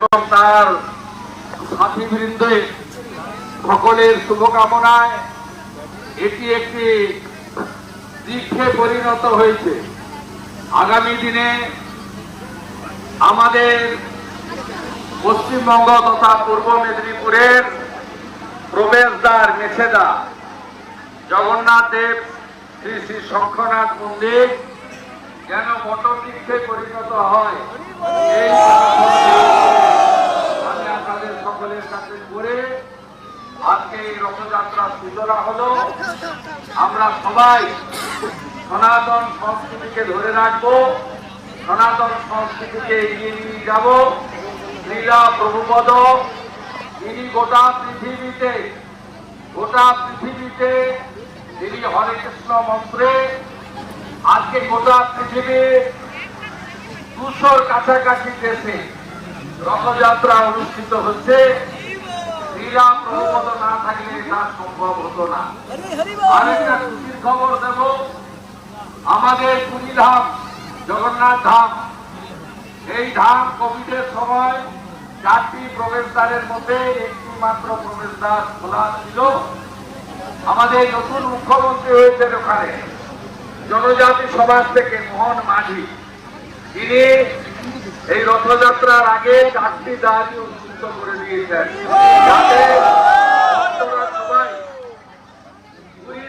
এবং তার সাথীবৃন্দে সকলের শুভকামনায় এটি একটি দীক্ষে পরিণত হয়েছে। আগামী দিনে আমাদের পশ্চিমবঙ্গ তথা পূর্ব মেদিনীপুরের প্রবেশদ্বার মেছেদা জগন্নাথ দেব শ্রী শ্রী শঙ্খনাথ মন্দির যেন বটবৃক্ষে পরিণত হয়। এই আমি আপনাদের সকলের কাছে করে আজকে এই রথযাত্রার সূচনা হলো। আমরা সবাই সনাতন সংস্কৃতিকে ধরে রাখব, সনাতন সংস্কৃতিকে এগিয়ে নিয়ে যাব। লীলা প্রভুপদ তিনি গোটা পৃথিবীতে গোটা পৃথিবীতে তিনি হরে কৃষ্ণ মন্ত্রে, আজকে গোটা পৃথিবীর দুশোর কাছাকাছি দেশে রথযাত্রা অনুষ্ঠিত হচ্ছে। থাকলে তা সম্ভব হতো না। আরেকটা খুশির খবর দেব। আমাদের পুরী জগন্নাথ ধাম এই ধাম কোভিডের সময় চারটি প্রবেশদ্বারের মধ্যে একটি মাত্র প্রবেশদ্বার খোলা ছিল। আমাদের নতুন মুখ্যমন্ত্রী হয়েছেন ওখানে। জনজাতি সমাজ থেকে মোহন মাঝি। তিনি এই রথযাত্রার আগে চারটি দাঁড়ি উন্মুক্ত করে দিয়েছেন।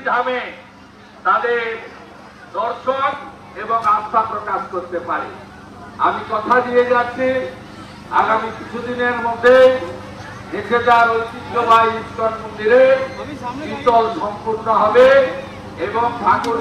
ধামে তাদের দর্শন এবং আস্থা প্রকাশ করতে পারে। আমি কথা দিয়ে যাচ্ছি আগামী কিছুদিনের মধ্যে নিজেদার ঐতিহ্যবাহী ইস্কন মন্দিরে শীতল সম্পূর্ণ হবে এবং ঠাকুর